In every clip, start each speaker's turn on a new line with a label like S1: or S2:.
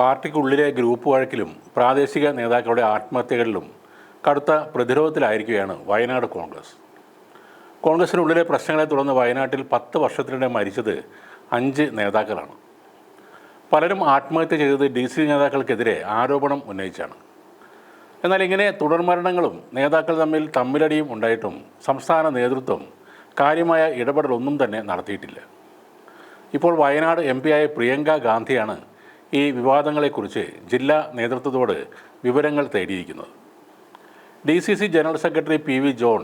S1: പാർട്ടിക്കുള്ളിലെ group വഴക്കിലും പ്രാദേശിക നേതാക്കളുടെ ആത്മഹത്യകളിലും കടുത്ത പ്രതിരോധത്തിലായിരിക്കുകയാണ് വയനാട് കോൺഗ്രസ്. കോൺഗ്രസിനുള്ളിലെ പ്രശ്നങ്ങളെ തുടർന്ന് വയനാട്ടിൽ പത്ത് വർഷത്തിനിടെ മരിച്ചത് അഞ്ച് നേതാക്കളാണ്. പലരും ആത്മഹത്യ ചെയ്തത് ഡി സി നേതാക്കൾക്കെതിരെ ആരോപണം ഉന്നയിച്ചാണ്. എന്നാൽ ഇങ്ങനെ തുടർമരണങ്ങളും നേതാക്കൾ തമ്മിൽ തമ്മിലടിയും ഉണ്ടായിട്ടും സംസ്ഥാന നേതൃത്വം കാര്യമായ ഇടപെടലൊന്നും തന്നെ നടത്തിയിട്ടില്ല. ഇപ്പോൾ വയനാട് എം പിയായ പ്രിയങ്ക ഗാന്ധിയാണ് ഈ വിവാദങ്ങളെക്കുറിച്ച് ജില്ലാ നേതൃത്വത്തോട് വിവരങ്ങൾ തേടിയിരിക്കുന്നത്. D C C general secretary P V John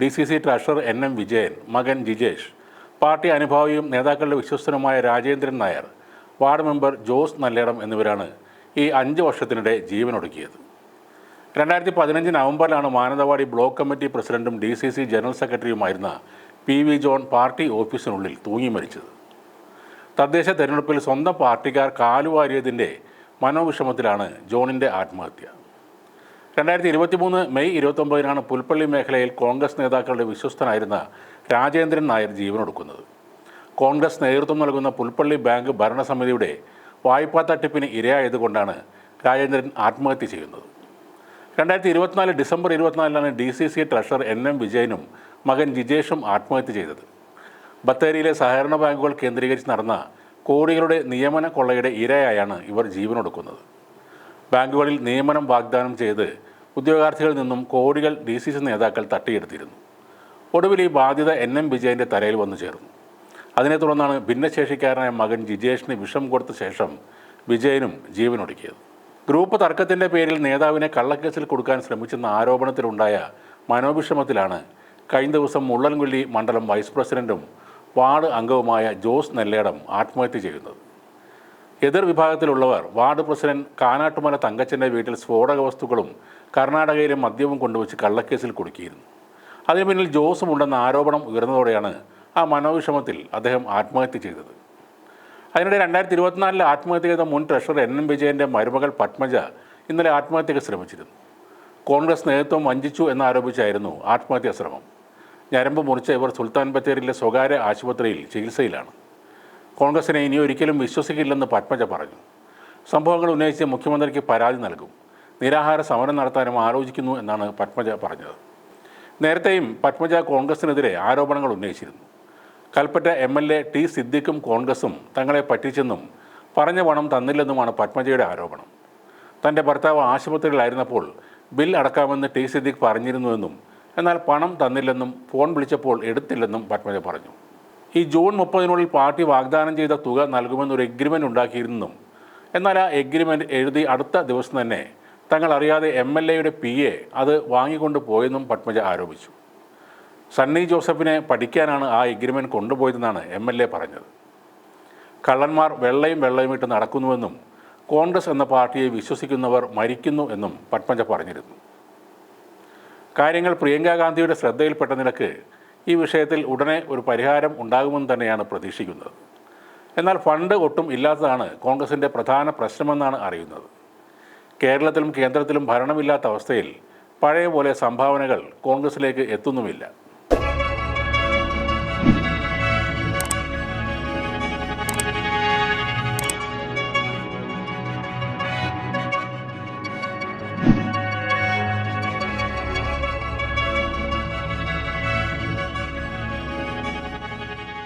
S1: D C C treasurer N M Vijayan മകൻ ജിജേഷ് പാർട്ടി അനുഭാവിയും നേതാക്കളുടെ വിശ്വസ്തനുമായ Rajendran Nair ward member Jose Nalledam എന്നിവരാണ് ഈ അഞ്ച് വർഷത്തിനിടെ ജീവനൊടുക്കിയത്. രണ്ടായിരത്തി പതിനഞ്ച് നവംബറിലാണ് മാനന്തവാടി ബ്ലോക്ക് കമ്മിറ്റി പ്രസിഡന്റും ഡി സി സി ജനറൽ സെക്രട്ടറിയുമായിരുന്ന പി വി ജോൺ പാർട്ടി ഓഫീസിനുള്ളിൽ തൂങ്ങി മരിച്ചത് തദ്ദേശ തെരഞ്ഞെടുപ്പിൽ സ്വന്തം പാർട്ടിക്കാർ കാലുവാരിയതിന്റെ മനോവിഷമത്തിലാണ് ജോണിന്റെ ആത്മഹത്യ. രണ്ടായിരത്തി ഇരുപത്തി മൂന്ന് മെയ് ഇരുപത്തൊമ്പതിനാണ് പുൽപ്പള്ളി മേഖലയിൽ കോൺഗ്രസ് നേതാക്കളുടെ വിശ്വസ്തനായിരുന്ന രാജേന്ദ്രൻ നായർ ജീവനൊടുക്കുന്നത്. കോൺഗ്രസ് നേതൃത്വം നൽകുന്ന പുൽപ്പള്ളി ബാങ്ക് ഭരണസമിതിയുടെ വായ്പാ തട്ടിപ്പിന് ഇരയായതുകൊണ്ടാണ് രാജേന്ദ്രൻ ആത്മഹത്യ ചെയ്യുന്നത്. രണ്ടായിരത്തി ഇരുപത്തിനാല് December ഇരുപത്തിനാലിലാണ് D C C treasurer N M വിജയനും മകൻ ജിജേഷും ആത്മഹത്യ ചെയ്തത്. ബത്തേരിയിലെ സഹകരണ ബാങ്കുകൾ കേന്ദ്രീകരിച്ച് നടന്ന കോടികളുടെ നിയമന കൊള്ളയുടെ ഇരയായാണ് ഇവർ ജീവനൊടുക്കുന്നത്. ബാങ്കുകളിൽ നിയമനം വാഗ്ദാനം ചെയ്ത് ഉദ്യോഗാർത്ഥികളിൽ നിന്നും കോടികൾ ഡി സി സി നേതാക്കൾ തട്ടിയെടുത്തിരുന്നു. ഒടുവിൽ ഈ ബാധ്യത എൻ എം വിജയന്റെ തലയിൽ വന്നു ചേർന്നു. അതിനെ തുടർന്നാണ് ഭിന്നശേഷിക്കാരനായ മകൻ ജിജേഷിന് വിഷം കൊടുത്ത ശേഷം വിജയനും ജീവനൊടുക്കിയത്. ഗ്രൂപ്പ് തർക്കത്തിന്റെ പേരിൽ നേതാവിനെ കള്ളക്കേസിൽ കൊടുക്കാൻ ശ്രമിച്ചെന്ന ആരോപണത്തിലുണ്ടായ മനോവിഷമത്തിലാണ് കഴിഞ്ഞ ദിവസം മുള്ളൻകൊല്ലി മണ്ഡലം വൈസ് പ്രസിഡന്റും വാർഡ് അംഗവുമായ ജോസ് നെല്ലേടം ആത്മഹത്യ ചെയ്യുന്നത്. എതിർ വിഭാഗത്തിലുള്ളവർ വാർഡ് പ്രസിഡന്റ് കാനാട്ടുമല തങ്കച്ചന്റെ വീട്ടിൽ സ്ഫോടക വസ്തുക്കളും കർണാടകയിലെ മദ്യവും കൊണ്ടുവച്ച് കള്ളക്കേസിൽ കുടുക്കിയിരുന്നു. അതിനു പിന്നിൽ ജോസും ഉണ്ടെന്ന ആരോപണം ഉയർന്നതോടെയാണ് ആ മനോവിഷമത്തിൽ അദ്ദേഹം ആത്മഹത്യ ചെയ്തത്. അതിനിടെ രണ്ടായിരത്തി ഇരുപത്തിനാലിൽ ആത്മഹത്യ ചെയ്ത മുൻ ട്രഷറർ എൻ എം വിജയന്റെ മരുമകൾ പത്മജ ഇന്നലെ ആത്മഹത്യക്ക് ശ്രമിച്ചിരുന്നു. കോൺഗ്രസ് നേതൃത്വം വഞ്ചിച്ചു എന്നാരോപിച്ചായിരുന്നു ആത്മഹത്യാ ശ്രമം. ഞരമ്പ് മുറിച്ച ഇവർ സുൽത്താൻ ബത്തേരിയിലെ സ്വകാര്യ ആശുപത്രിയിൽ ചികിത്സയിലാണ്. കോൺഗ്രസിനെ ഇനി ഒരിക്കലും വിശ്വസിക്കില്ലെന്ന് പത്മജ പറഞ്ഞു. സംഭവങ്ങൾ ഉന്നയിച്ച് മുഖ്യമന്ത്രിക്ക് പരാതി നൽകും. നിരാഹാര സമരം നടത്താനും ആലോചിക്കുന്നു എന്നാണ് പത്മജ പറഞ്ഞത്. നേരത്തെയും പത്മജ കോൺഗ്രസിനെതിരെ ആരോപണങ്ങൾ ഉന്നയിച്ചിരുന്നു. Kalpetta M L A T സിദ്ദിഖും കോൺഗ്രസും തങ്ങളെ പറ്റിച്ചെന്നും പറഞ്ഞ പണം തന്നില്ലെന്നുമാണ് പത്മജയുടെ ആരോപണം. തന്റെ ഭർത്താവ് ആശുപത്രിയിലായിരുന്നപ്പോൾ ബിൽ അടക്കാമെന്ന് ടി സിദ്ദിഖ് പറഞ്ഞിരുന്നുവെന്നും എന്നാൽ പണം തന്നില്ലെന്നും ഫോൺ വിളിച്ചപ്പോൾ എടുത്തില്ലെന്നും പത്മജ പറഞ്ഞു. ഈ ജൂൺ മുപ്പതിനുള്ളിൽ പാർട്ടി വാഗ്ദാനം ചെയ്ത തുക നൽകുമെന്നൊരു എഗ്രിമെന്റ് ഉണ്ടാക്കിയിരുന്നെന്നും എന്നാൽ ആ എഗ്രിമെന്റ് എഴുതി അടുത്ത ദിവസം തന്നെ തങ്ങൾ അറിയാതെ എം എൽ എയുടെ പി എ അത് വാങ്ങിക്കൊണ്ട് പോയെന്നും പത്മജ ആരോപിച്ചു. സണ്ണി ജോസഫിനെ പഠിക്കാനാണ് ആ എഗ്രിമെന്റ് കൊണ്ടുപോയതെന്നാണ് എം എൽ എ പറഞ്ഞത്. കള്ളന്മാർ വെള്ളയും വെള്ളയും ഇട്ട് നടക്കുന്നുവെന്നും കോൺഗ്രസ് എന്ന പാർട്ടിയെ വിശ്വസിക്കുന്നവർ മരിക്കുന്നു എന്നും പത്മജ പറഞ്ഞിരുന്നു. കാര്യങ്ങൾ പ്രിയങ്കാ ഗാന്ധിയുടെ ശ്രദ്ധയിൽപ്പെട്ട നിലയ്ക്ക് ഈ വിഷയത്തിൽ ഉടനെ ഒരു പരിഹാരം ഉണ്ടാകുമെന്ന് തന്നെയാണ് പ്രതീക്ഷിക്കുന്നത്. എന്നാൽ ഫണ്ട് ഒട്ടും ഇല്ലാത്തതാണ് കോൺഗ്രസിന്റെ പ്രധാന പ്രശ്നമെന്നാണ് അറിയുന്നത്. കേരളത്തിലും കേന്ദ്രത്തിലും ഭരണമില്ലാത്ത അവസ്ഥയിൽ പഴയ പോലെ സംഭാവനകൾ കോൺഗ്രസിലേക്ക് എത്തുന്നുമില്ല.